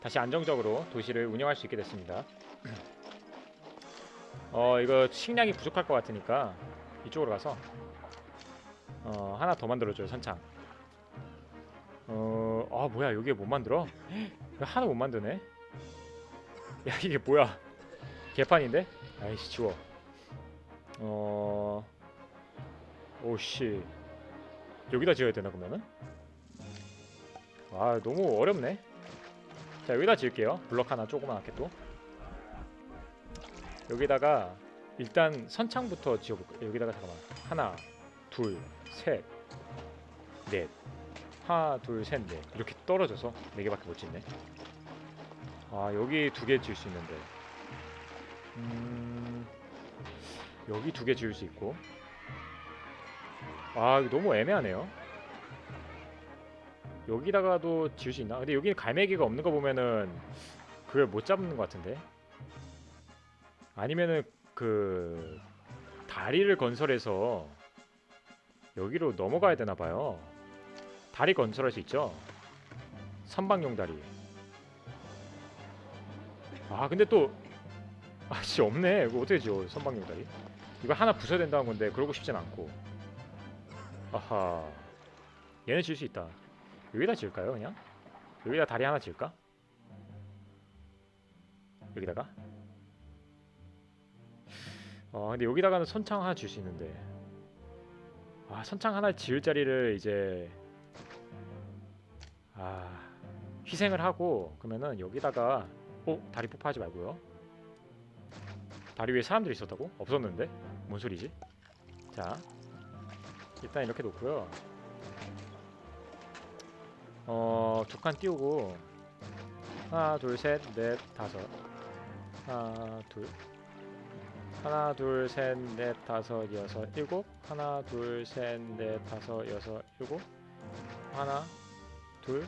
다시 안정적으로 도시를 운영할 수 있게 됐습니다. 어 이거 식량이 부족할 것 같으니까 이쪽으로 가서 어 하나 더 만들어줘요 선창. 어아 뭐야 여기에 못 만들어? 하나 못 만드네. 야 이게 뭐야? 개판인데? 아이씨 지워. 어 오씨 여기다 지어야 되나 그러면은? 아 너무 어렵네. 자 여기다 지을게요. 블럭 하나 조그맣게 또. 여기다가 일단 선창부터 지어볼게요. 여기다가 잠깐만 하나, 둘, 셋, 넷. 하나, 둘, 셋, 넷. 이렇게 떨어져서 네 개밖에 못 짓네. 아 여기 두 개 지을 수 있는데. 음 여기 두 개 지을 수 있고. 아 너무 애매하네요. 여기다가도 지을 수 있나? 근데 여기는 갈매기가 없는 거 보면은 그걸 못 잡는 것 같은데. 아니면은 그 다리를 건설해서 여기로 넘어가야 되나 봐요. 다리 건설할 수 있죠. 선방용 다리. 아 근데 또 아씨 없네. 이거 어떻게 지어 선방용 다리? 이거 하나 부숴야 된다는 건데 그러고 싶진 않고. 아하. 얘는 지을 수 있다. 여기다 지을까요 그냥? 여기다 다리 하나 지을까? 여기다가? 어 근데 여기다가는 선창 하나 줄 수 있는데 아 선창 하나 지을 자리를 이제 아 희생을 하고 그러면은 여기다가 어 다리 폭파하지 말고요 다리 위에 사람들이 있었다고? 없었는데? 뭔 소리지? 자 일단 이렇게 놓고요 어 두 칸 띄우고. 하나 둘 셋 넷 다섯. 하나 둘. 하나 둘 셋 넷 다섯 여섯 일곱. 하나 둘 셋 넷 다섯 여섯 일곱. 하나 둘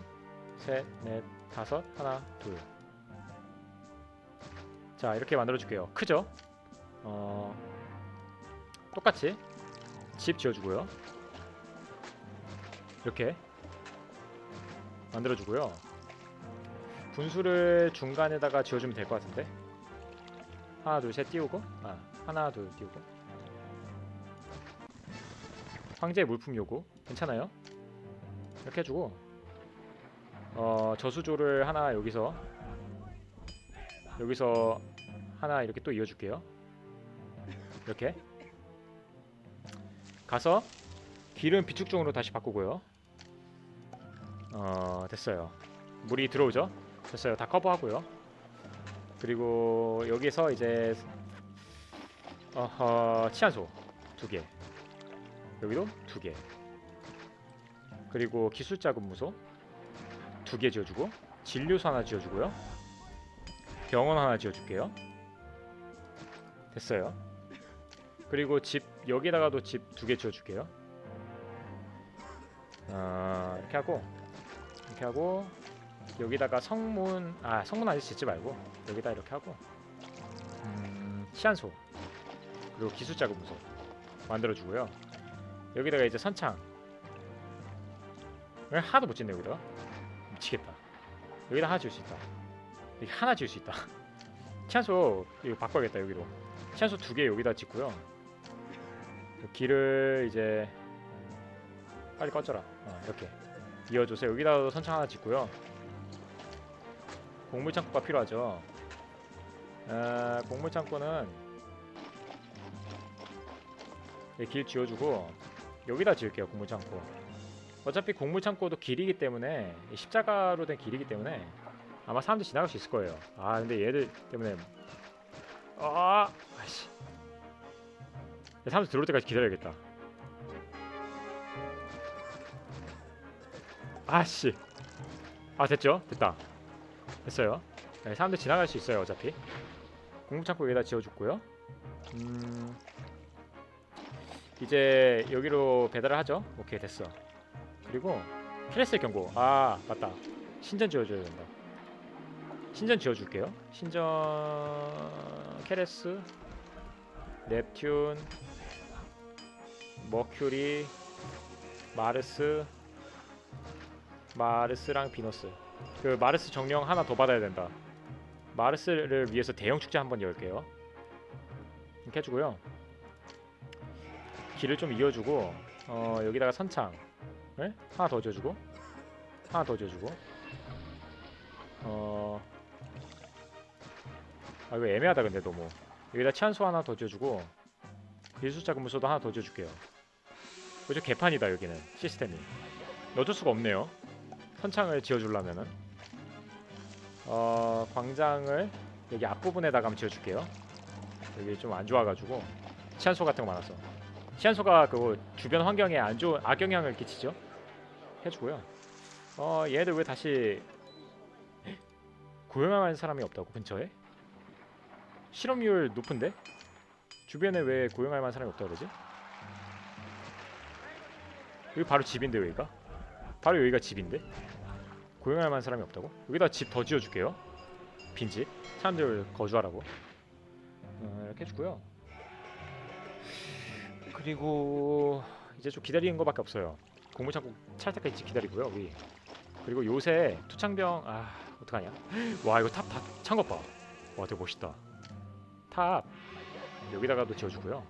셋 넷 다섯. 하나 둘 자 이렇게 만들어 줄게요. 크죠? 어 똑같이 집 지어주고요. 이렇게 만들어 주고요. 분수를 중간에다가 지어주면 될 것 같은데? 하나 둘 셋 띄우고? 아 하나 둘 띄우고. 황제 물품 요구. 괜찮아요? 이렇게 해주고. 어 저수조를 하나 여기서 여기서 하나 이렇게 또 이어줄게요. 이렇게. 가서 길은 비축 종으로 다시 바꾸고요 어 됐어요 물이 들어오죠 됐어요 다 커버하고요 그리고 여기서 이제 어허 치안소 두 개. 여기도 두 개. 그리고 기술자 근무소 두 개 지어주고 진료소 하나 지어주고요. 병원 하나 지어줄게요. 됐어요. 그리고 집 여기다가도 집 두 개 지어줄게요. 어, 이렇게 하고 이렇게 하고 여기다가 성문 아 성문 아직 짓지 말고 여기다 이렇게 하고 음, 시안소 그리고 기술자 근무소 만들어주고요. 여기다가 이제 선창. 왜 하나도 못 짓네 여기다가? 미치겠다. 여기다 하나 지을 수 있다. 여기 하나 지을 수 있다. 시안소 이거 바꿔야겠다 여기로 시안소 두 개 여기다 짓고요. 그 길을 이제 빨리 꺼져라. 어, 이렇게 이어줘서 여기다도 선창 하나 짓고요 곡물 창고가 필요하죠. 아, 곡물 창고는 네, 길 지어주고 여기다 지을게요. 곡물 창고. 어차피 곡물 창고도 길이기 때문에 이 십자가로 된 길이기 때문에 아마 사람들 지나갈 수 있을 거예요. 아 근데 얘들 때문에 아 아씨 사람들 들어올 때까지 기다려야겠다. 아씨 아 됐죠? 됐다. 됐어요. 네, 사람들 지나갈 수 있어요 어차피. 공급창고 여기다 지어줬고요. 음, 이제 여기로 배달을 하죠. 오케이 됐어. 그리고 캐레스의 경고. 아 맞다. 신전 지어줘야 된다. 신전 지어줄게요. 신전 캐레스, 넵튠, 머큐리, 마르스, 마르스랑 비너스. 그 마르스 정령 하나 더 받아야 된다. 마르스를 위해서 대형 축제 한번 열게요. 이렇게 해주고요. 길을 좀 이어주고 어 여기다가 선창 을 하나 더 지어주고 하나 더 지어주고 어. 아 이거 애매하다 근데 너무 여기다 치안소 하나 더 지어주고 비수자 근무소도 하나 더 지어줄게요. 이거 개판이다 여기는 시스템이 어쩔 수가 없네요. 선창을 지어주려면은 어 광장을 여기 앞부분에다가 한번 지어줄게요. 여기 좀 안 좋아가지고 치안소 같은 거 많아서 치안소가 그 주변 환경에 안 좋은 악영향을 끼치죠. 해주고요. 어 얘들 왜 다시 고용할 사람이 없다고 근처에? 실업률 높은데? 주변에 왜 고용할 만한 사람이 없다 그러지? 여기 바로 집인데 여기가? 바로 여기가 집인데? 고용할 만한 사람이 없다고? 여기다 집 더 지어줄게요 빈집 사람들 거주하라고 어, 이렇게 해주고요 그리고 이제 좀 기다리는 거밖에 없어요 공무창고 찰 때까지 기다리고요 위 그리고 요새 투창병 아 어떡하냐 와 이거 탑 다 찬 것 봐. 와 되게 멋있다. 탑 여기다가도 지어주고요.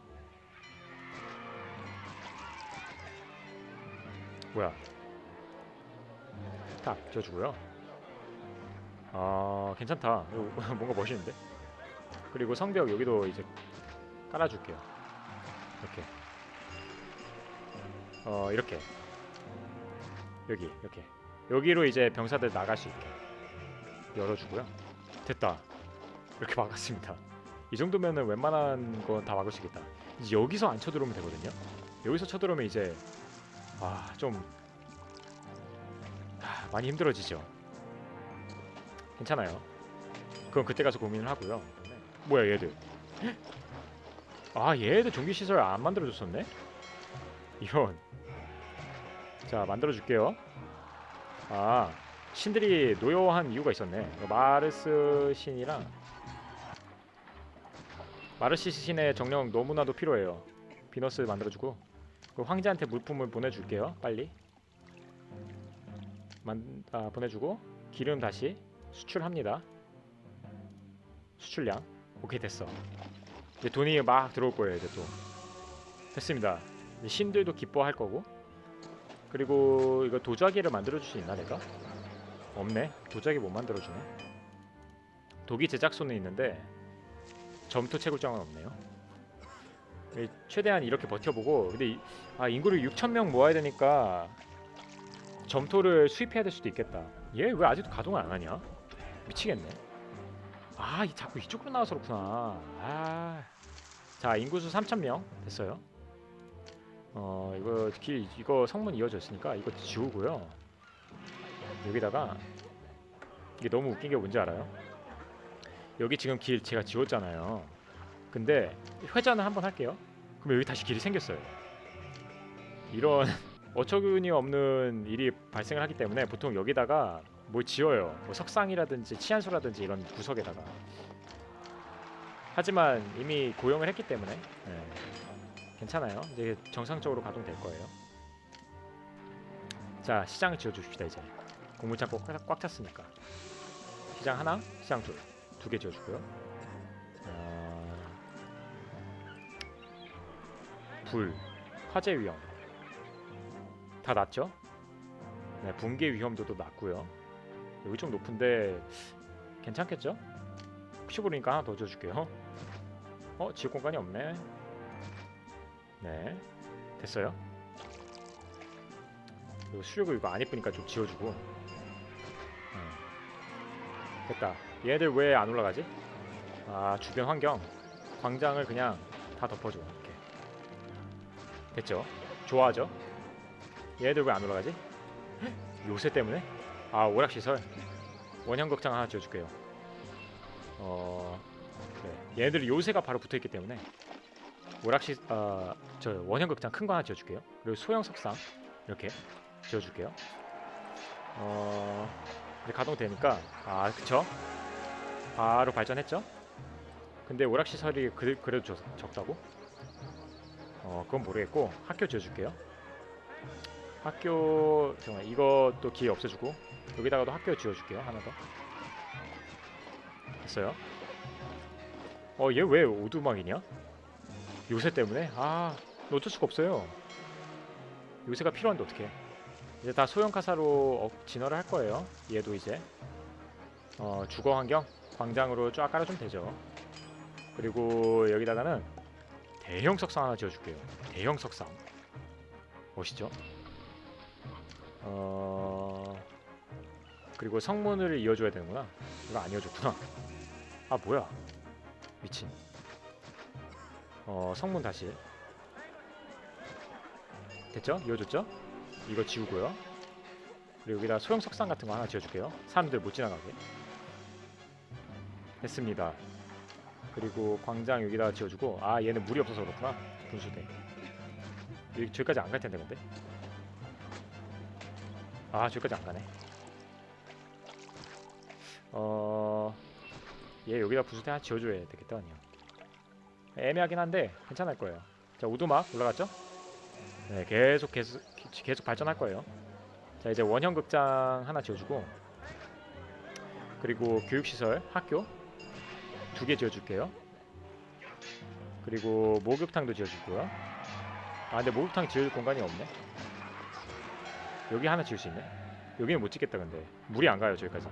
뭐야? 탑 지어주고요. 아 괜찮다. 뭔가 멋있는데? 그리고 성벽 여기도 이제 깔아줄게요. 이렇게. 어 이렇게. 여기 이렇게. 여기로 이제 병사들 나갈 수 있게. 열어주고요. 됐다. 이렇게 막았습니다. 이 정도면은 웬만한 건 다 막을 수 있겠다. 이제 여기서 안 쳐들어오면 되거든요. 여기서 쳐들어오면 이제 아좀 많이 힘들어지죠. 괜찮아요. 그건 그때 가서 고민을 하고요. 뭐야 얘들? 아 얘들 전기 시설 안 만들어 줬었네? 이런. 자 만들어 줄게요. 아 신들이 노여워한 이유가 있었네. 마르스 신이랑 마르시 신의 정령 너무나도 필요해요. 비너스 만들어주고 그 황제한테 물품을 보내줄게요. 빨리. 만, 아, 보내주고 기름 다시 수출합니다. 수출량 오케이 됐어. 이제 돈이 막 들어올 거예요 이제 또. 됐습니다. 이제 신들도 기뻐할 거고 그리고 이거 도자기를 만들어 줄 수 있나 내가? 없네. 도자기 못 만들어 주네. 도기 제작소는 있는데 점토 채굴장은 없네요. 이- 최대한 이렇게 버텨보고 근데 이, 아 인구를 6천 명 모아야 되니까 점토를 수입해야 될 수도 있겠다. 얘 왜 아직도 가동을 안 하냐? 미치겠네. 아, 이 자꾸 이쪽으로 나와서 그렇구나. 아, 자 인구수 3천 명 됐어요. 어 이거 길 이거 성문 이어졌으니까 이거 지우고요. 여기다가 이게 너무 웃긴 게 뭔지 알아요? 여기 지금 길 제가 지웠잖아요. 근데 회전을 한번 할게요. 그럼 여기 다시 길이 생겼어요. 이런 어처구니 없는 일이 발생을 하기 때문에 보통 여기다가 뭘 지어요. 뭐 석상이라든지 치안소라든지 이런 구석에다가. 하지만 이미 고용을 했기 때문에 네, 괜찮아요. 이제 정상적으로 가동될 거예요. 자 시장을 지어줍시다 이제. 고물창고 꽉, 꽉 찼으니까. 시장 하나, 시장 둘, 두 개 지어주고요. 어... 불, 화재 위험 다 낮죠? 네, 붕괴 위험도도 낮고요. 여기 좀 높은데 괜찮겠죠? 혹시 모르니까 하나 더 지어줄게요. 어, 지역 공간이 없네. 네, 됐어요. 이거 수력을 이거 안 예쁘니까 좀 지워주고. 음. 됐다. 얘들 왜 안 올라가지? 아 주변 환경 광장을 그냥 다 덮어줘 이렇게 됐죠? 좋아하죠? 얘들 왜 안 올라가지? 헉, 요새 때문에? 아 오락 시설 원형 극장 하나 지어줄게요. 어 그래. 얘네들 요새가 바로 붙어있기 때문에 오락시 아저 원형 극장 큰 거 하나 지어줄게요. 그리고 소형 석상 이렇게 지어줄게요. 어 이제 가동되니까 아 그쵸? 바로 발전했죠? 근데 오락 시설이 그, 그래도 적, 적다고? 어 그건 모르겠고 학교 지어줄게요. 학교 잠깐 이것도 기회 없애주고 여기다가도 학교 지어줄게요 하나 더. 됐어요. 어 얘 왜 오두막이냐? 요새 때문에? 아 어쩔 수가 없어요. 요새가 필요한데 어떡해. 이제 다 소형 카사로 어, 진화를 할 거예요 얘도 이제. 어, 주거 환경 광장으로 쫙 깔아주면 되죠. 그리고 여기다가는 대형 석상 하나 지어줄게요. 대형 석상. 멋있죠 어 그리고 성문을 이어줘야 되는구나. 이거 안 이어줬구나. 아 뭐야? 미친. 어 성문 다시. 됐죠? 이어줬죠? 이거 지우고요. 그리고 여기다 소형 석상 같은 거 하나 지어줄게요. 사람들 못 지나가게. 됐습니다. 그리고 광장 여기다 지어주고 아 얘는 물이 없어서 그렇구나. 분수대 여기 저기까지 안 갈 텐데 근데 아 저기까지 안 가네 어얘 여기다 분수대 하나 지어줘야 되겠다 아니요 애매하긴 한데 괜찮을 거예요 자 우두막 올라갔죠 네 계속 계속 계속 발전할 거예요 자 이제 원형 극장 하나 지어주고 그리고 교육시설 학교 두 개 지어줄게요. 그리고 목욕탕도 지어주고요. 아 근데 목욕탕 지을 공간이 없네. 여기 하나 지을 수 있네. 여기는 못 짓겠다 근데 물이 안 가요 저기까지.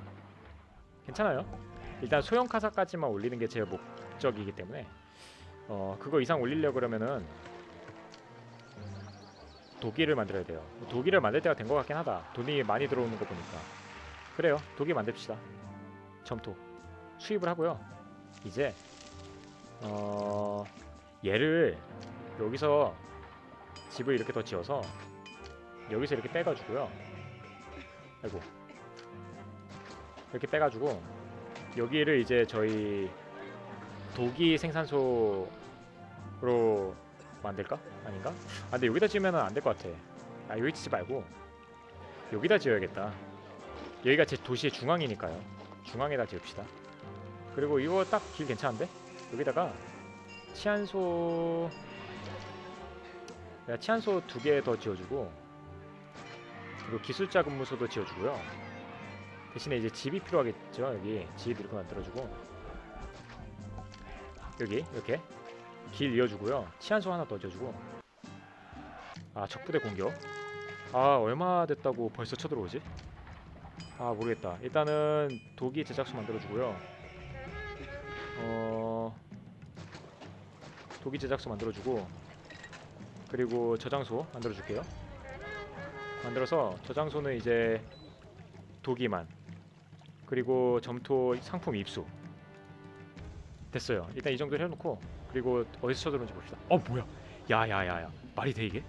괜찮아요. 일단 소형 카사까지만 올리는 게 제 목적이기 때문에 어 그거 이상 올리려 그러면은 도기를 만들어야 돼요. 도기를 만들 때가 된 것 같긴 하다. 돈이 많이 들어오는 거 보니까. 그래요. 도기 만듭시다. 점토 수입을 하고요. 이제 어 얘를 여기서 집을 이렇게 더 지어서 여기서 이렇게 빼가지고요. 아이고 이렇게 빼가지고 여기를 이제 저희 도기 생산소로 만들까? 아닌가? 아 근데 여기다 지으면 안 될 것 같아. 아 여기 짓지 말고 여기다 지어야겠다. 여기가 제 도시의 중앙이니까요. 중앙에다 지읍시다. 그리고 이거 딱 길 괜찮은데? 여기다가 치안소 내가 치안소 두 개 더 지어주고 그리고 기술자 근무소도 지어주고요. 대신에 이제 집이 필요하겠죠. 여기 집 이렇게 만들어주고 여기 이렇게 길 이어주고요. 치안소 하나 더 지어주고 아 적부대 공격 아 얼마 됐다고 벌써 쳐들어오지? 아 모르겠다. 일단은 도기 제작소 만들어주고요. 어 도기 제작소 만들어주고 그리고 저장소 만들어줄게요. 만들어서 저장소는 이제 도기만 그리고 점토 상품 입수 됐어요. 일단 이 정도 해놓고 그리고 어디서 쳐들어온지 봅시다. 어 뭐야? 야야야야 말이 돼 이게?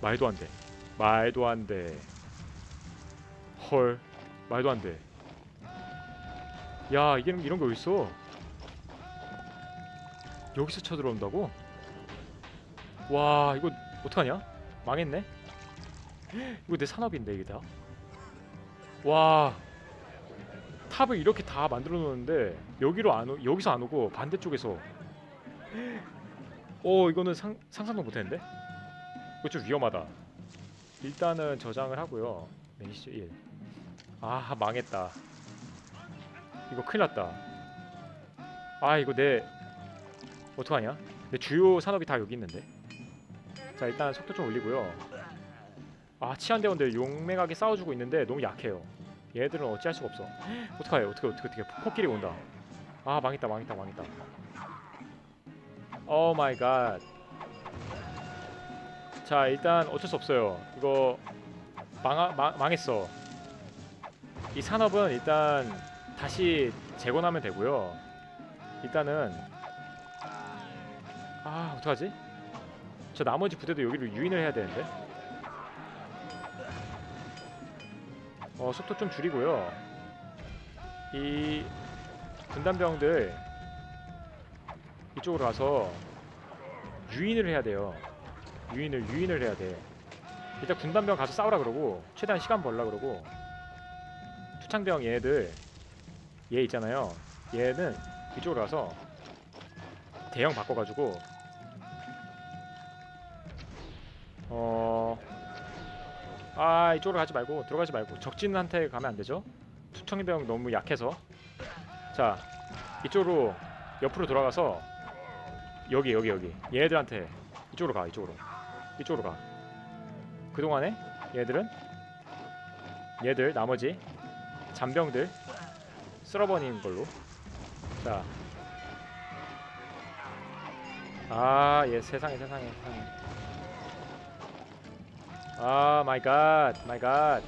말도 안 돼. 말도 안 돼. 헐 말도 안 돼. 야 이게 이런 거 어딨어? 여기서 쳐들어온다고? 와 이거 어떡하냐? 망했네? 이거 내 산업인데 이게 다? 와 탑을 이렇게 다 만들어 놓는데 여기로 안 오, 여기서 안 오고 반대쪽에서 어 이거는 상, 상상도 못했는데? 이거 좀 위험하다 일단은 저장을 하고요 매니저 1. 아 망했다 이거 큰일 났다 아 이거 내 어떡하냐? 내 주요 산업이 다 여기 있는데. 자 일단 속도 좀 올리고요. 아 치안대원들 용맹하게 싸워주고 있는데 너무 약해요. 얘들은 어찌할 수가 없어. 어떡해 어떻게 어떻게 어떻게 코끼리 온다. 아 망했다 망했다 망했다. 오 마이 갓. 자 일단 어쩔 수 없어요. 이거 망 망, 망했어. 이 산업은 일단 다시 재건하면 되고요. 일단은 아 어떡하지? 저 나머지 부대도 여기를 유인을 해야 되는데 어 속도 좀 줄이고요. 이 군단병들 이쪽으로 가서 유인을 해야 돼요. 유인을 유인을 해야 돼. 일단 군단병 가서 싸우라 그러고 최대한 시간 벌라 그러고 투창병 얘네들 얘 있잖아요. 얘는 이쪽으로 가서 대형 바꿔가지고 어 아 이쪽으로 가지 말고 들어가지 말고. 적진한테 가면 안 되죠? 투청이 병 너무 약해서. 자 이쪽으로 옆으로 돌아가서 여기 여기 여기. 얘들한테 이쪽으로 가 이쪽으로. 이쪽으로 가. 그동안에 얘들은 얘들 나머지 잔병들 쓸어버리는 걸로. 자. 아, 예, 세상에, 세상에, 세상에. 아, 마이 갓, 마이 갓.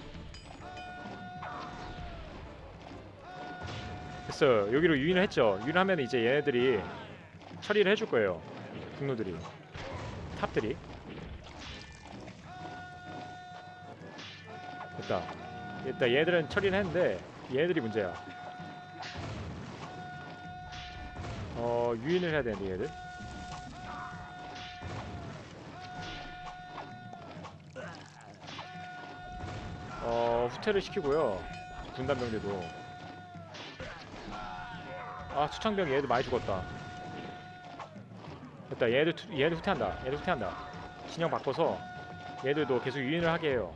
됐어요. 여기로 유인을 했죠. 유인하면 이제 얘네들이 처리를 해줄 거예요. 분노들이, 탑들이. 됐다. 됐다. 얘들은 처리를 했는데 얘네들이 문제야. 어, 유인을 해야 되는데 얘들. 후퇴를 시키고요. 군단병들도. 아 투창병 얘들 많이 죽었다. 됐다. 얘들 투, 얘들 후퇴한다. 얘들 후퇴한다. 진영 바꿔서 얘들도 계속 유인을 하게 해요.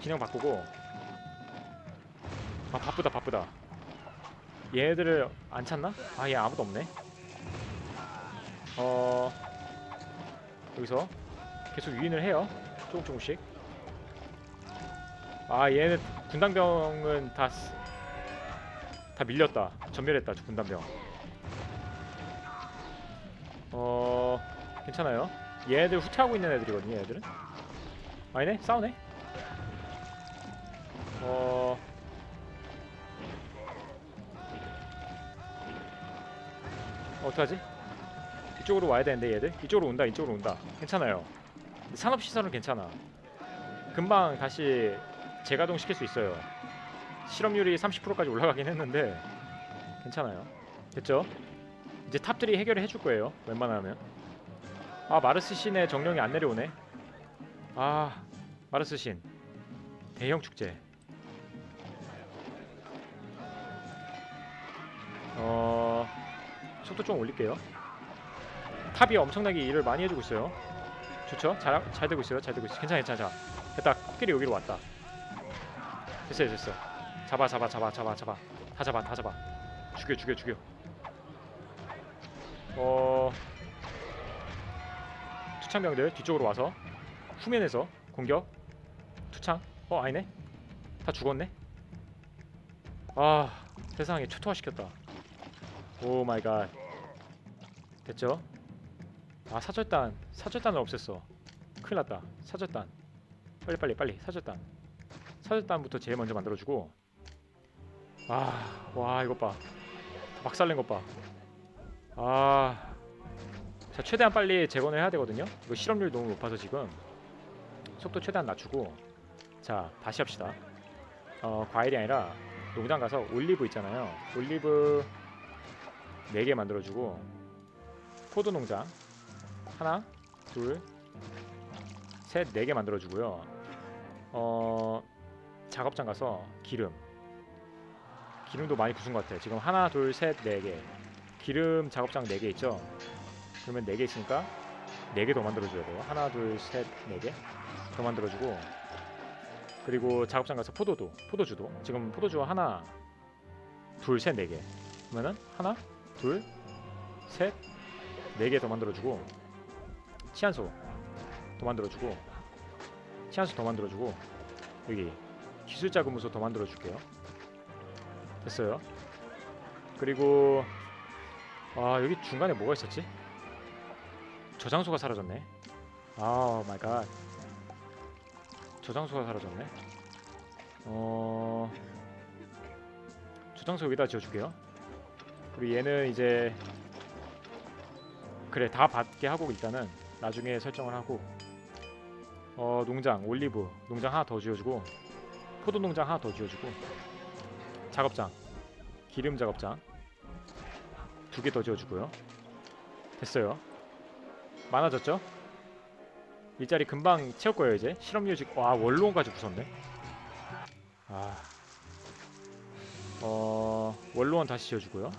진영 바꾸고. 아 바쁘다 바쁘다. 얘들을 안 찾나? 아 얘 아무도 없네. 어 여기서 계속 유인을 해요. 조금 조금씩 아 얘는 군단병은 다 다 밀렸다. 전멸했다 저 군단병. 어 괜찮아요. 얘네들 후퇴하고 있는 애들이거든요 얘들은. 아니네 싸우네. 어. 어떡하지? 이쪽으로 와야 되는데 얘들. 이쪽으로 온다 이쪽으로 온다. 괜찮아요. 산업시설은 괜찮아. 금방 다시 재가동 시킬 수 있어요. 실업률이 30%까지 올라가긴 했는데 괜찮아요. 됐죠? 이제 탑들이 해결을 해줄 거예요. 웬만하면. 아 마르스 신의 정령이 안 내려오네. 아 마르스 신 대형 축제. 어 속도 좀 올릴게요. 탑이 엄청나게 일을 많이 해주고 있어요. 좋죠? 잘, 잘 되고 있어요. 잘 되고 있어. 괜찮아, 괜찮아. 자, 됐다. 코끼리 여기로 왔다. 됐어요, 됐어. 잡아, 잡아, 잡아, 잡아, 잡아. 다 잡아, 다 잡아. 죽여, 죽여, 죽여. 어, 투창병들 뒤쪽으로 와서 후면에서 공격. 투창. 어, 아니네. 다 죽었네. 아, 세상에 초토화 시켰다. 오 마이 갓. 됐죠? 아 사절단 사절단을 없앴어 큰일 났다 사절단 빨리 빨리 빨리 사절단 사절단부터 제일 먼저 만들어주고. 아 와 이것 봐. 박살낸 것 봐 아 자 최대한 빨리 재건을 해야 되거든요. 이거 실업률 너무 높아서 지금 속도 최대한 낮추고. 자 다시 합시다. 어 과일이 아니라 농장 가서 올리브 있잖아요. 올리브 4개 만들어주고. 포도 농장 하나, 둘, 셋, 네 개 만들어주고요. 어 작업장 가서 기름, 기름도 많이 부순 것 같아. 지금 하나, 둘, 셋, 네 개. 기름 작업장 네 개 있죠. 그러면 네 개 있으니까 네 개 더 만들어줘야 돼요. 하나, 둘, 셋, 네 개. 더 만들어주고 그리고 작업장 가서 포도도, 포도주도. 지금 포도주 하나, 둘, 셋, 네 개. 그러면은 하나, 둘, 셋, 네 개 더 만들어주고 치안소 더 만들어주고 치안소 더 만들어주고 여기 기술자 근무소 더 만들어 줄게요. 됐어요. 그리고 아 여기 중간에 뭐가 있었지? 저장소가 사라졌네. 아 마이 갓 저장소가 사라졌네. 어 저장소 여기다 지어줄게요. 그리고 얘는 이제 그래 다 받게 하고 일단은 나중에 설정을 하고 어 농장 올리브 농장 하나 더 지어주고 포도 농장 하나 더 지어주고 작업장 기름 작업장 두 개 더 지어주고요 됐어요 많아졌죠? 일자리 금방 채울 거예요 이제 지금 와 원로원까지 부쉈네 아 어, 원로원 다시 지어주고요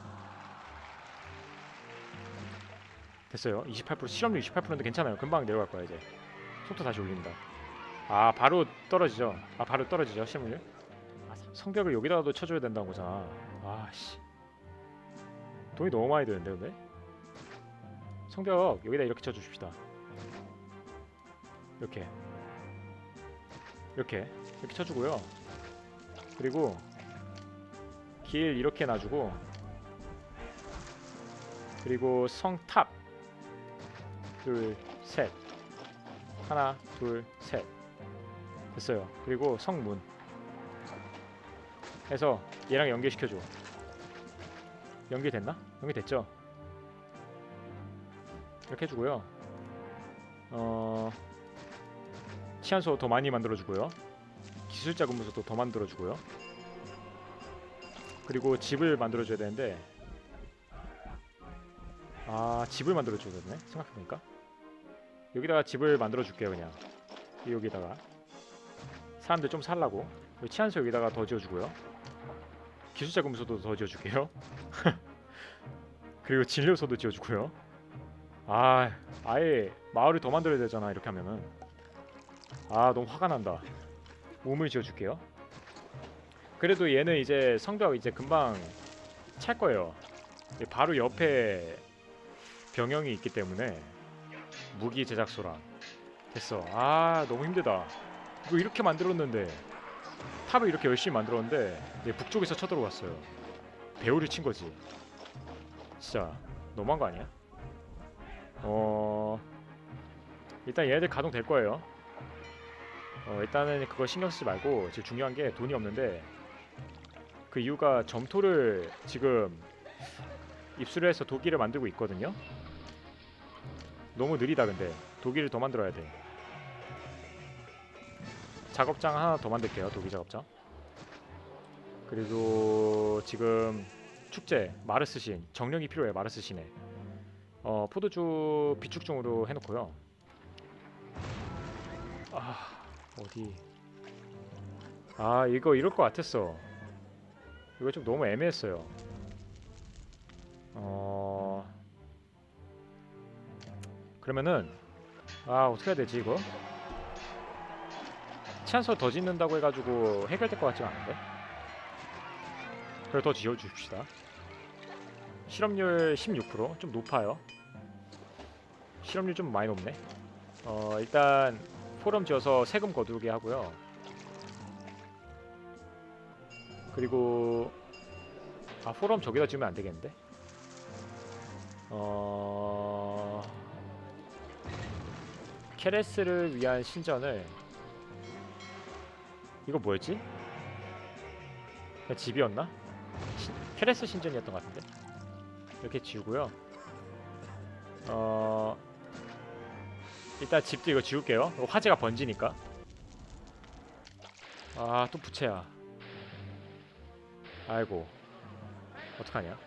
됐어요. 28% 실업률 28%인데 괜찮아요. 금방 내려갈 거야 이제. 속도 다시 올린다. 아 바로 떨어지죠. 아 바로 떨어지죠 실물요. 아, 성벽을 여기다가도 쳐줘야 된다는 거잖아. 아씨 돈이 너무 많이 드는데 근데 성벽 여기다 이렇게 쳐주십시다. 이렇게 이렇게 이렇게 쳐주고요. 그리고 길 이렇게 놔주고 그리고 성탑 둘 셋 하나 둘 셋 됐어요. 그리고 성문 해서 얘랑 연결시켜줘. 연결됐나? 연결됐죠? 이렇게 해주고요. 어 치안소 더 많이 만들어주고요. 기술자 근무소도 더 만들어주고요. 그리고 집을 만들어줘야 되는데 아 집을 만들어줘야 되네 생각해보니까 여기다가 집을 만들어줄게요 그냥 여기다가 사람들 좀 살라고. 치안소 여기다가 더 지어주고요. 기술자 근무소도 더 지어줄게요. 그리고 진료소도 지어주고요. 아 아예 마을을 더 만들어야 되잖아 이렇게 하면은. 아 너무 화가 난다. 몸을 지어줄게요. 그래도 얘는 이제 성벽 이제 금방 찰 거예요. 바로 옆에 병영이 있기 때문에 무기 제작소랑 됐어. 아 너무 힘들다 이거 이렇게 만들었는데 탑을 이렇게 열심히 만들었는데 얘 북쪽에서 쳐들어왔어요. 배우를 친 거지. 진짜 너무한 거 아니야? 어 일단 얘네들 가동 될 거예요. 어 일단은 그거 신경 쓰지 말고 지금 중요한 게 돈이 없는데 그 이유가 점토를 지금 입수를 해서 도기를 만들고 있거든요. 너무 느리다 근데. 도기를 더 만들어야 돼 작업장 하나 더 만들게요 도기 작업장. 그리고 지금 축제 마르스신 정령이 필요해 마르스신에 어 포도주 비축종으로 해놓고요. 아 어디? 아 이거 이럴 것 같았어. 이거 좀 너무 애매했어요. 어 그러면은 아 어떻게 해야 되지 이거 치안서 더 짓는다고 해가지고 해결될 것 같지가 않은데? 그래 더 지어줍시다. 실업률 16%좀 높아요. 실업률 좀 많이 높네. 어 일단 포럼 지어서 세금 거두게 하고요. 그리고 아 포럼 저기다 지으면 안 되겠는데? 어 케레스를 위한 신전을 이거 뭐였지? 집이었나? 시- 케레스 신전이었던 것 같은데? 이렇게 지우고요. 어 일단 집도 이거 지울게요. 이거 화재가 번지니까. 아 또 부채야. 아이고. 어떡하냐